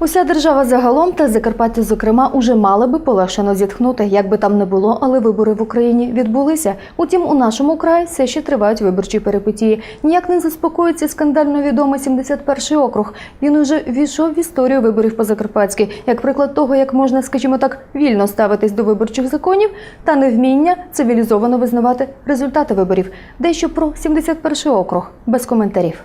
Уся держава загалом та Закарпаття, зокрема, уже мали би полегшено зітхнути, як би там не було, але вибори в Україні відбулися. Утім, у нашому краї все ще тривають виборчі перипетії. Ніяк не заспокоїться скандально відомий 71-й округ. Він уже війшов в історію виборів по Закарпатськи, як приклад того, як можна, скажімо так, вільно ставитись до виборчих законів та невміння цивілізовано визнавати результати виборів. Дещо про 71-й округ без коментарів.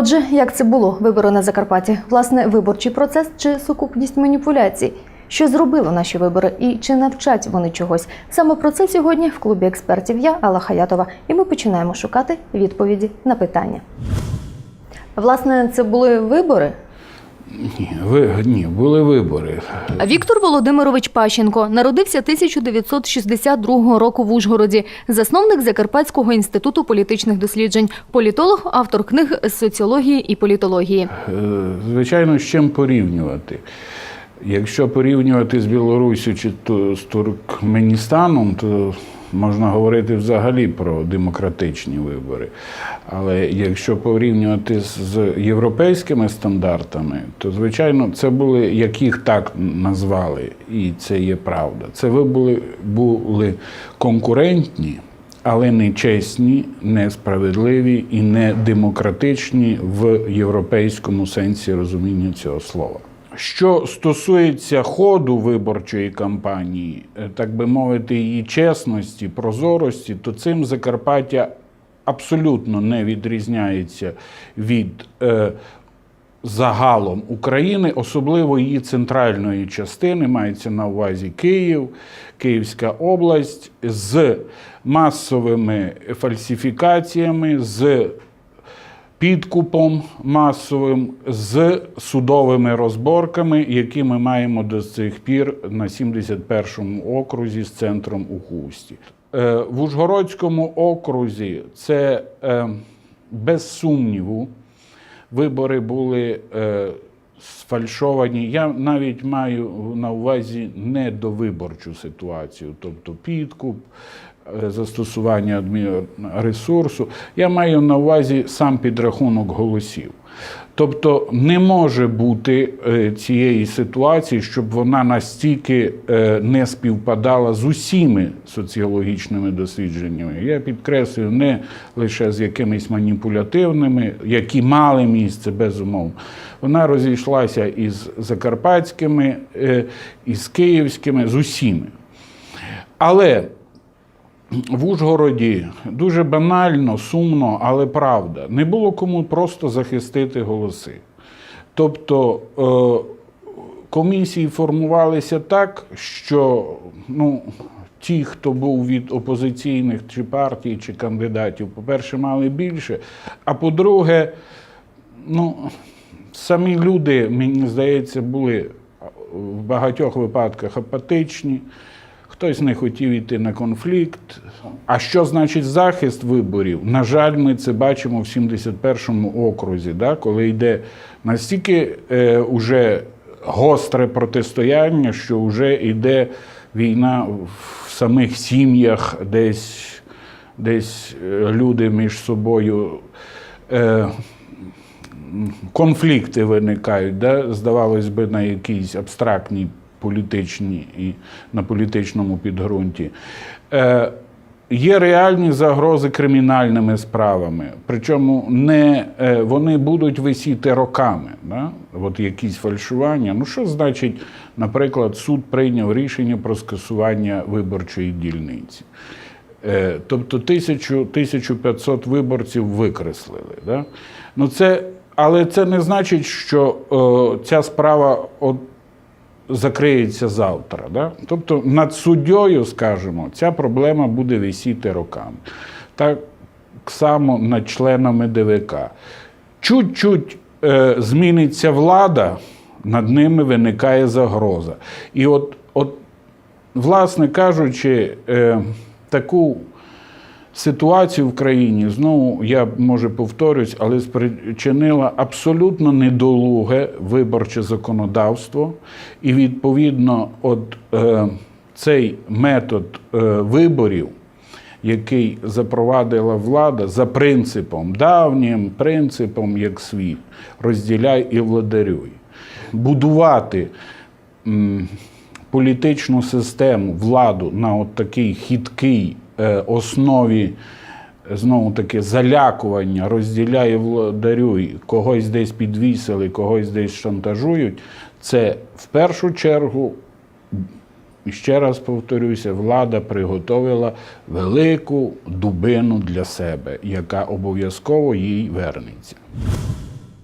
Отже, як це було вибори на Закарпатті? Власне, виборчий процес чи сукупність маніпуляцій? Що зробило наші вибори і чи навчать вони чогось? Саме про це сьогодні в клубі експертів я Алла Хаятова, і ми починаємо шукати відповіді на питання. Власне, це були вибори. Ні, ви, ні, були вибори. Віктор Володимирович Пащенко народився 1962 року в Ужгороді, засновник Закарпатського інституту політичних досліджень, політолог, автор книг з соціології і політології. Е, Звичайно, з чим порівнювати. Якщо порівнювати з Білоруссю чи то з Туркменістаном, то можна говорити взагалі про демократичні вибори. Але якщо порівнювати з- європейськими стандартами, то звичайно це були, як їх так назвали, і це є правда. Це ви були, конкурентні. Але не чесні, не справедливі і не демократичні в європейському сенсі розуміння цього слова. Що стосується ходу виборчої кампанії, е, так би мовити, її чесності, прозорості, то цим Закарпаття абсолютно не відрізняється від е, загалом України, особливо її центральної частини, мається на увазі Київ, Київська область, з масовими фальсифікаціями, з підкупом масовим, з судовими розборками, які ми маємо до цих пір на 71-му окрузі з центром у Хусті. Е, В Ужгородському окрузі це е, без сумніву. Вибори були е, сфальшовані. Я навіть маю на увазі недовиборчу ситуацію, тобто підкуп, застосування адмінресурсу. Я маю на увазі сам підрахунок голосів. Тобто не може бути е, цієї ситуації, щоб вона настільки е, не співпадала з усіми соціологічними дослідженнями. Я підкреслюю, не лише з якимись маніпулятивними, які мали місце, безумовно. Вона розійшлася із закарпатськими, е, із київськими, з усіми. Але в Ужгороді дуже банально, сумно, але правда. Не було кому просто захистити голоси. Тобто е, комісії формувалися так, що ну, ті, хто був від опозиційних чи партій, чи кандидатів, по-перше, мали більше. А по-друге, ну, самі люди, мені здається, були в багатьох випадках апатичні. Хтось не хотів йти на конфлікт. А що значить захист виборів? На жаль, ми це бачимо в 71-му окрузі, да, коли йде настільки е, уже гостре протистояння, що вже йде війна в самих сім'ях, десь, десь е, люди між собою. Е, конфлікти виникають, да? здавалось би, на якійсь абстрактній політичній і на політичному підґрунті. Е, Є реальні загрози кримінальними справами, причому не е, вони будуть висіти роками. Да? От якісь фальшування. Ну що значить, наприклад, суд прийняв рішення про скасування виборчої дільниці. Е, Тобто 1000, 1500 виборців викреслили. Да? Ну це, але це не значить, що е, ця справа от закриється завтра. Да? Тобто над суддєю, скажімо, ця проблема буде висіти роками. Так само над членами ДВК. Чуть-чуть е, зміниться влада, над ними виникає загроза. І от, от власне кажучи, е, таку ситуацію в країні знову я може повторюсь, але спричинила абсолютно недолуге виборче законодавство, і відповідно, от е, цей метод е, виборів, який запровадила влада за принципом, давнім принципом, як світ, розділяй і владарюй. Будувати м, політичну систему, владу на от такій хиткій е, основі, е, знову таки, залякування, розділяй і владарюй, когось десь підвісили, когось десь шантажують, це в першу чергу ще раз повторюся, влада приготовила велику дубину для себе, яка обов'язково їй вернеться.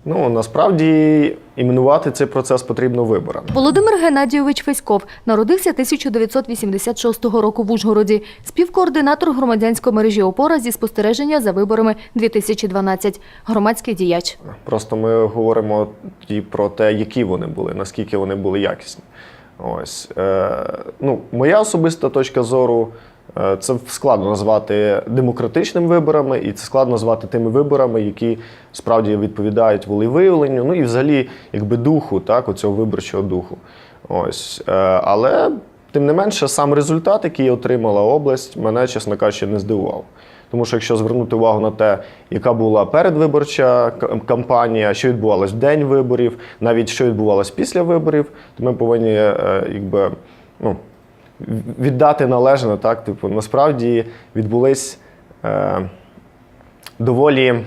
Ну насправді іменувати цей процес потрібно виборами. Володимир Геннадійович Феськов народився 1986 року в Ужгороді. Співкоординатор громадянської мережі опора зі спостереження за виборами 2012. Громадський діяч. Просто ми говоримо тоді про те, які вони були, наскільки вони були якісні. Ось е, ну, моя особиста точка зору. Е, Це складно назвати демократичними виборами, і це складно назвати тими виборами, які справді відповідають волевиявленню, ну і взагалі якби духу, так, оцього виборчого духу. Ось. Е, Але тим не менше, сам результат, який отримала область, мене, чесно кажучи, не здивував. Тому що якщо звернути увагу на те, яка була передвиборча кампанія, що відбувалось в день виборів, навіть що відбувалось після виборів, то ми повинні е, якби, ну, віддати належне. Так? Типу, насправді відбулись е, доволі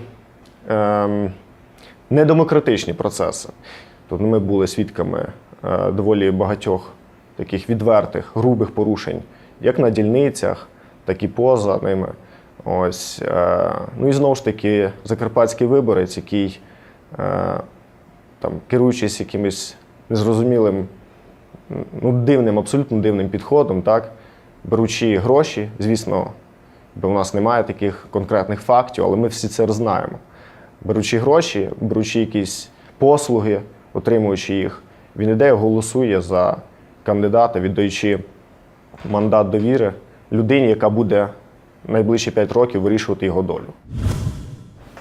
е, недемократичні процеси. Тобто ми були свідками е, доволі багатьох таких відвертих, грубих порушень, як на дільницях, так і поза ними. Ось, е, ну і знову ж таки, закарпатський виборець, який, е, там, керуючись якимось незрозумілим, ну, дивним, абсолютно дивним підходом, так, беручи гроші, звісно, бо в нас немає таких конкретних фактів, але ми всі це знаємо. Беручи гроші, беручи якісь послуги, отримуючи їх, він іде голосує за кандидата, віддаючи мандат довіри людині, яка буде найближчі 5 років вирішувати його долю.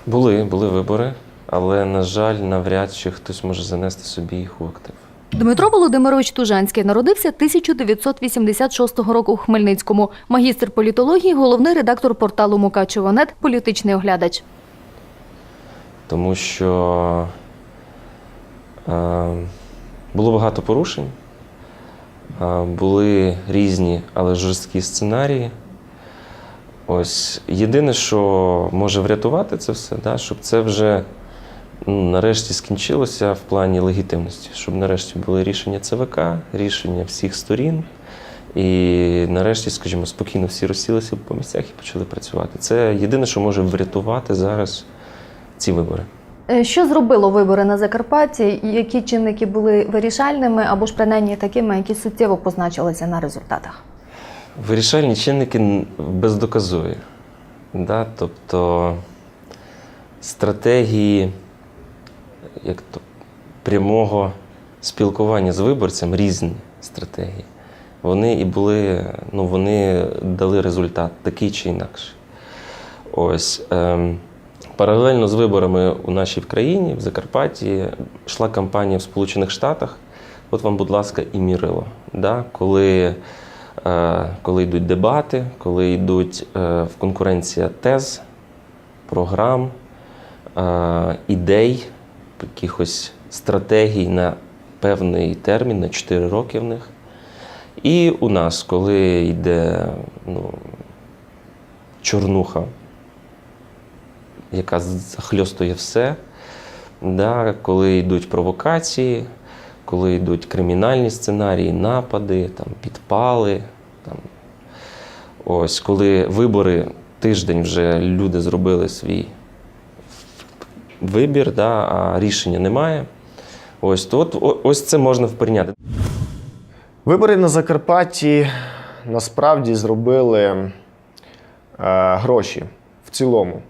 Були, були вибори, але, на жаль, навряд чи хтось може занести собі їх у актив. Дмитро Володимирович Тужанський народився 1986 року у Хмельницькому. Магістр політології, головний редактор порталу Мукачево.нет, політичний оглядач. Тому що е, було багато порушень, е, були різні, але жорсткі сценарії. Ось єдине, що може врятувати це все, да, щоб це вже нарешті скінчилося в плані легітимності, щоб нарешті були рішення ЦВК, рішення всіх сторін. І нарешті, скажімо, спокійно всі розсілися по місцях і почали працювати. Це єдине, що може врятувати зараз ці вибори. Е, Що зробило вибори на Закарпатті? Які чинники були вирішальними або ж принаймні такими, які суттєво позначилися на результатах? Вирішальні чинники бездоказові. Да? Тобто стратегії як то, прямого спілкування з виборцем різні стратегії. Вони і були, ну, вони дали результат такий чи інакший. Ось. Ем, паралельно з виборами у нашій країні, в Закарпатті, йшла кампанія в Сполучених Штатах. От вам, будь ласка, і мірило. Да? Коли, е, коли йдуть дебати, коли йдуть е, в конкуренція тез, програм, е, ідей, якихось стратегій на певний термін, на 4 роки в них. І у нас, коли йде ну, чорнуха, яка захльостує все, да, коли йдуть провокації, коли йдуть кримінальні сценарії, напади, там, підпали. Там. Ось, коли вибори тиждень вже люди зробили свій вибір, да, а рішення немає. Ось, то от, ось це можна вприйняти. Вибори на Закарпатті насправді зробили е, гроші в цілому.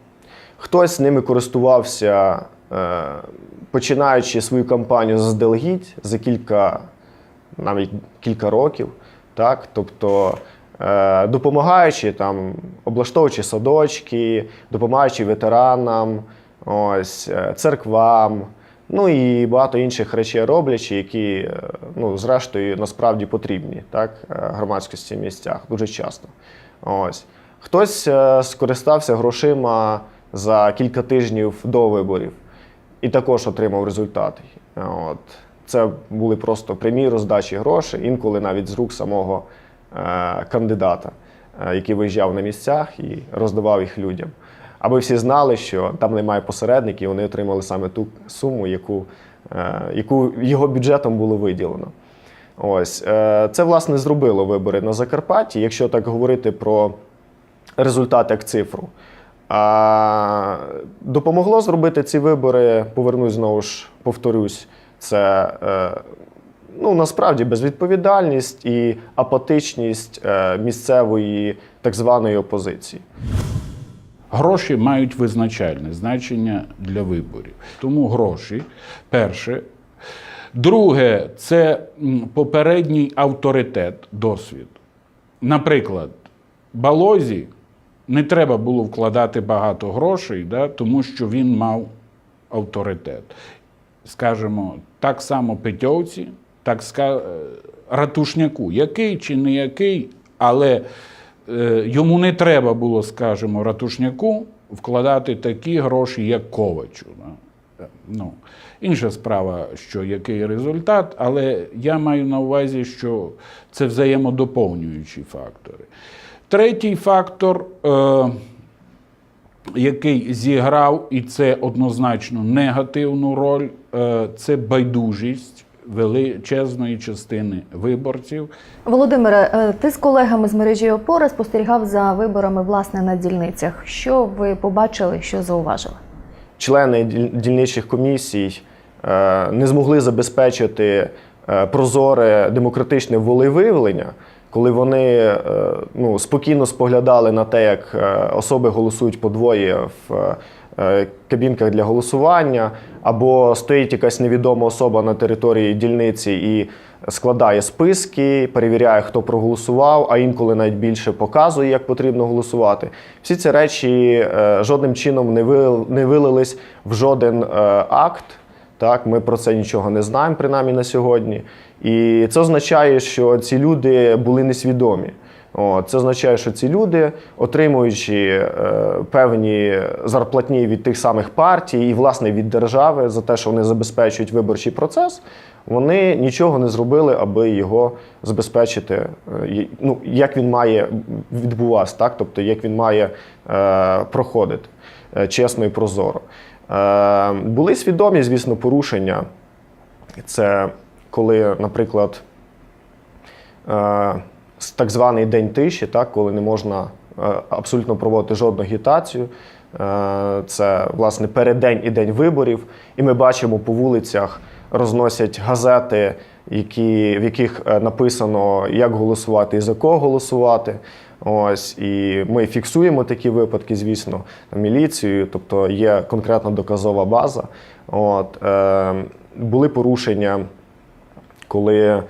Хтось ними користувався, е, починаючи свою кампанію заздалегідь за кілька, навіть кілька років. Так? Тобто е, допомагаючи там, облаштовуючи садочки, допомагаючи ветеранам, ось, е, церквам, ну і багато інших речей роблячи, які, е, ну, зрештою, насправді потрібні так, е, громадськості в місцях дуже часто. Ось. Хтось скористався грошима за кілька тижнів до виборів і також отримав результати. От. Це були просто прямі роздачі грошей, інколи навіть з рук самого кандидата, який виїжджав на місцях і роздавав їх людям. Аби всі знали, що там немає посередників, вони отримали саме ту суму, яку, е, яку його бюджетом було виділено. Ось е, це власне зробило вибори на Закарпатті. Якщо так говорити про результат як цифру. А, допомогло зробити ці вибори, повернусь знову ж, повторюсь, це е, ну, насправді безвідповідальність і апатичність місцевої так званої опозиції. Гроші мають визначальне значення для виборів. Тому гроші перше. Друге, це попередній авторитет, досвід. Наприклад, Балозі не треба було вкладати багато грошей, да, тому що він мав авторитет. Скажемо, так само Петьовці, так ска... е, Ратушняку, який чи не який, але йому не треба було, скажімо, Ратушняку вкладати такі гроші, як Ковачу. Е, Ну, інша справа, що який результат, але я маю на увазі, що це взаємодоповнюючі фактори. Третій фактор, е, який зіграв, і це однозначно негативну роль, е, це байдужість величезної частини виборців. Володимире, е, ти з колегами з мережі опора спостерігав за виборами власне на дільницях. Що ви побачили, що зауважили? члени діль- дільничих комісій е, не змогли забезпечити е, прозоре демократичне волевиявлення, коли вони ну, спокійно споглядали на те, як особи голосують подвоє в кабінках для голосування, або стоїть якась невідома особа на території дільниці і складає списки, перевіряє, хто проголосував, а інколи навіть більше показує, як потрібно голосувати. Всі ці речі е, жодним чином не вилились в жоден е, акт. Так, ми про це нічого не знаємо, принаймні на сьогодні. І це означає, що ці люди були несвідомі. Це означає, що ці люди, отримуючи е, певні зарплатні від тих самих партій і, власне, від держави за те, що вони забезпечують виборчий процес, вони нічого не зробили, аби його забезпечити, е, ну, як він має відбуватися, так? тобто як він має е, проходити чесно і прозоро. Були свідомі, звісно, порушення. Це коли, наприклад, так званий день тиші, так, коли не можна е, абсолютно проводити жодну агітацію. Е, Це власне переддень і день виборів. І ми бачимо по вулицях розносять газети, які, в яких е, написано, як голосувати і за кого голосувати. Ось і ми фіксуємо такі випадки, звісно, міліцією, тобто є конкретна доказова база. От, е, були порушення коли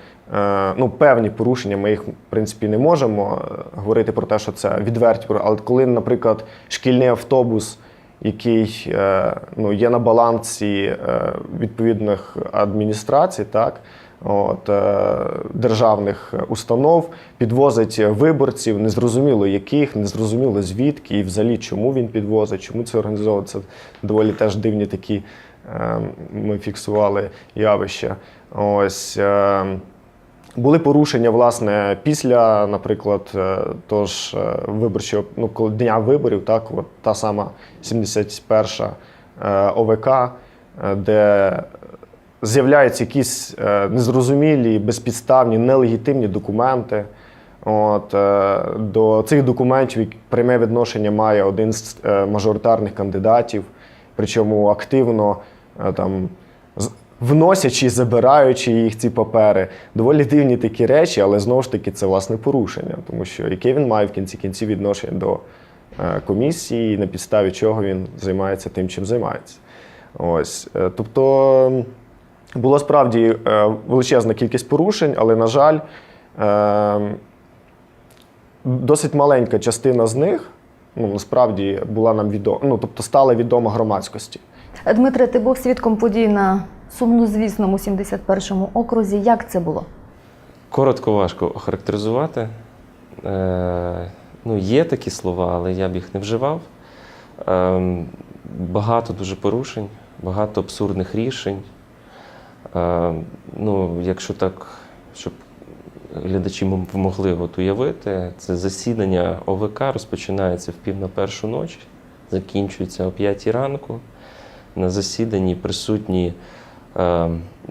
ну, певні порушення, ми їх в принципі не можемо е, говорити про те, що це відверті, але коли, наприклад, шкільний автобус, який е, ну, є на балансі е, відповідних адміністрацій, так, от, е, державних установ, підвозить виборців, незрозуміло яких, незрозуміло звідки і взагалі чому він підвозить, чому це організовує. Це доволі теж дивні такі е, ми фіксували явища. Ось. Були порушення, власне, після, наприклад, е, тож е, виборчого ну, дня виборів, так, от та сама 71 е, ОВК, е, де з'являються якісь е, незрозумілі, безпідставні, нелегітимні документи. От, е, до цих документів пряме відношення має один з е, мажоритарних кандидатів, причому активно е, там, вносячи, забираючи їх ці папери. Доволі дивні такі речі, але знову ж таки це власне порушення, тому що яке він має в кінці кінців відношення до е, комісії, на підставі чого він займається тим, чим займається. Ось, е, тобто була справді е, величезна кількість порушень, але, на жаль, досить маленька частина з них ну, насправді була нам відома, ну, тобто стала відома громадськості. Дмитре, ти був свідком подій на сумнозвісному 71-му окрузі. Як це було? Коротко важко охарактеризувати. Е, ну, є такі слова, але я б їх не вживав. Е, багато дуже порушень, багато абсурдних рішень. Е, ну, якщо так, щоб глядачі могли от уявити, це засідання ОВК розпочинається в пів на першу ночі, закінчується о п'ятій ранку. На засіданні присутні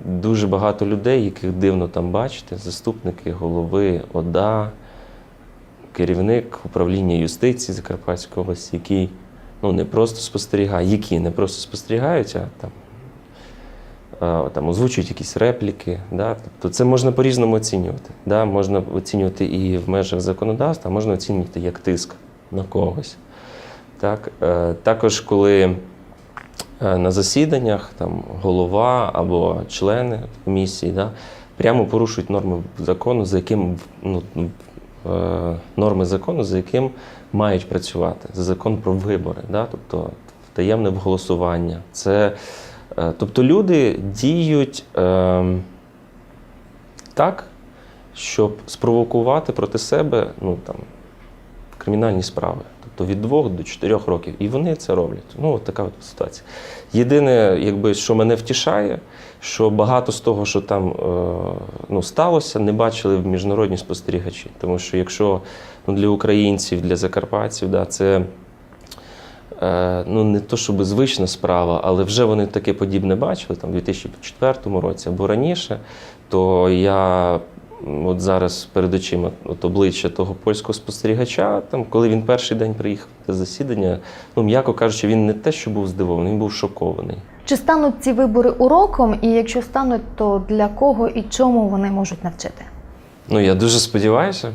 дуже багато людей, яких дивно там бачити: заступники голови ОДА, керівник управління юстиції Закарпатської області, який ну, не просто спостерігає, які не просто спостерігають, а там, е, там озвучують якісь репліки. Да? Тобто це можна по-різному оцінювати. Да? Можна оцінювати і в межах законодавства, можна оцінювати як тиск на когось. Так? Е, Також, коли е, на засіданнях там, голова або члени комісії да, прямо порушують норми закону, за яким ну, е, норми закону, за яким мають працювати. За закон про вибори, да, тобто таємне голосування. Це, е, тобто люди діють е, так, щоб спровокувати проти себе ну, там, кримінальні справи. Тобто від двох до чотирьох років. І вони це роблять. Ну, от така от ситуація. Єдине, якби, що мене втішає, що багато з того, що там е, ну, сталося, не бачили в міжнародні спостерігачі. Тому що якщо ну, для українців, для закарпатців, да, це е, ну, не то, щоб звична справа, але вже вони таке подібне бачили там, у 2004 році або раніше, то я от зараз перед очима от обличчя того польського спостерігача, там, коли він перший день приїхав на засідання, ну, м'яко кажучи, він не те, що був здивований, він був шокований. Чи стануть ці вибори уроком? І якщо стануть, то для кого і чому вони можуть навчити? Ну, я дуже сподіваюся.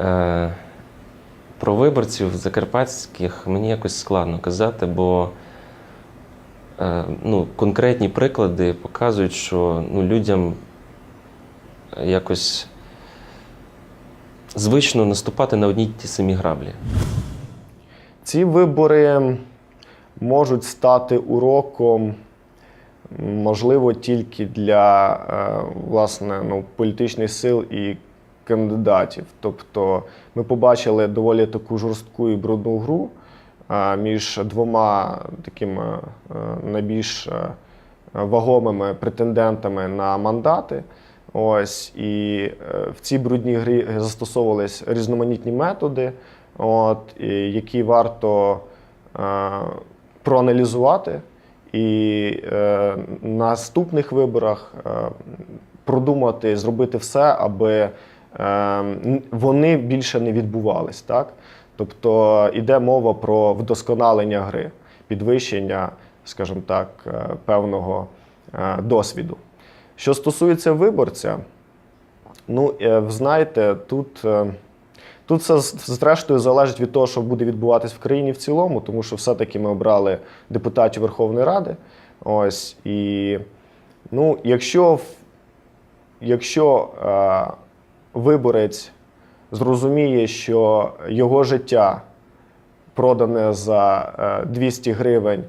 Е, про виборців закарпатських мені якось складно казати, бо е, ну, конкретні приклади показують, що ну, людям якось звично наступати на одні ті самі граблі. Ці вибори можуть стати уроком, можливо, тільки для е, власне, ну, політичних сил і кандидатів. Тобто ми побачили доволі таку жорстку і брудну гру е, між двома такими е, найбільш вагомими претендентами на мандати. Ось і е, в цій брудній грі застосовувались різноманітні методи, от, які варто е, проаналізувати, і е, на наступних виборах е, продумати, зробити все, аби е, вони більше не відбувались. Так? Тобто йде мова про вдосконалення гри, підвищення, скажімо так, е, певного е, досвіду. Що стосується виборця, ну, е, знаєте, тут, е, тут все зрештою залежить від того, що буде відбуватись в країні в цілому, тому що все-таки ми обрали депутатів Верховної Ради. Ось, і ну, якщо, якщо е, виборець зрозуміє, що його життя продане за е, 200 гривень, е,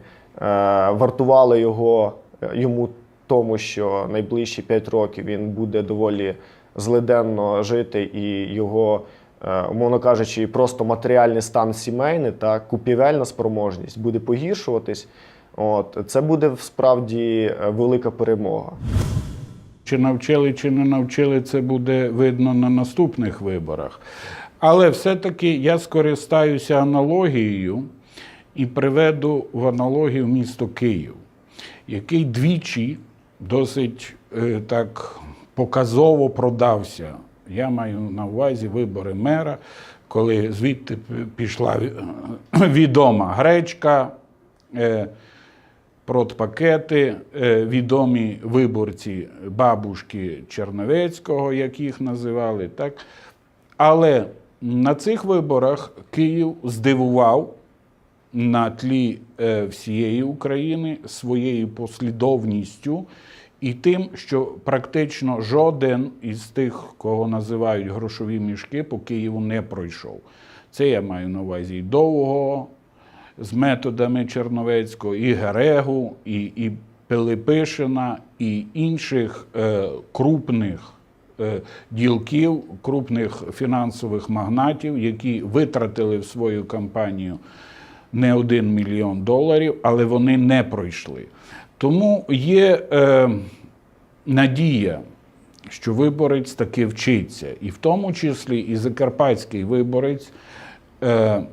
вартувало його е, йому тому, що найближчі 5 років він буде доволі злиденно жити, і його, е, умовно кажучи, просто матеріальний стан сімейний та купівельна спроможність буде погіршуватись. От це буде справді е, велика перемога. Чи навчили, чи не навчили, це буде видно на наступних виборах. Але все-таки я скористаюся аналогією і приведу в аналогію місто Київ, який двічі досить е, так показово продався. Я маю на увазі вибори мера, коли звідти пішла відома гречка. е, продпакети, е, відомі виборці бабушки Черновецького, як їх називали. Так? Але на цих виборах Київ здивував на тлі е, всієї України своєю послідовністю і тим, що практично жоден із тих, кого називають грошові мішки, по Києву не пройшов. Це я маю на увазі і довго з методами Черновецького, і Герегу, і, і Пилипишина, і інших е, крупних е, ділків, крупних фінансових магнатів, які витратили в свою кампанію не один мільйон доларів, але вони не пройшли. Тому є е, надія, що виборець таки вчиться, і в тому числі і закарпатський виборець. Е,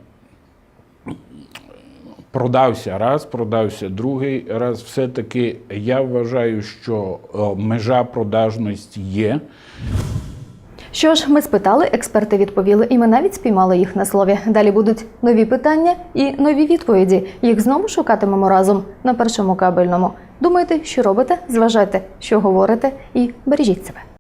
Продався раз, продався другий раз. Все-таки я вважаю, що е, межа продажності є. Що ж, ми спитали, експерти відповіли, і ми навіть спіймали їх на слові. Далі будуть нові питання і нові відповіді. Їх знову шукатимемо разом на першому кабельному. Думайте, що робите, зважайте, що говорите, і бережіть себе.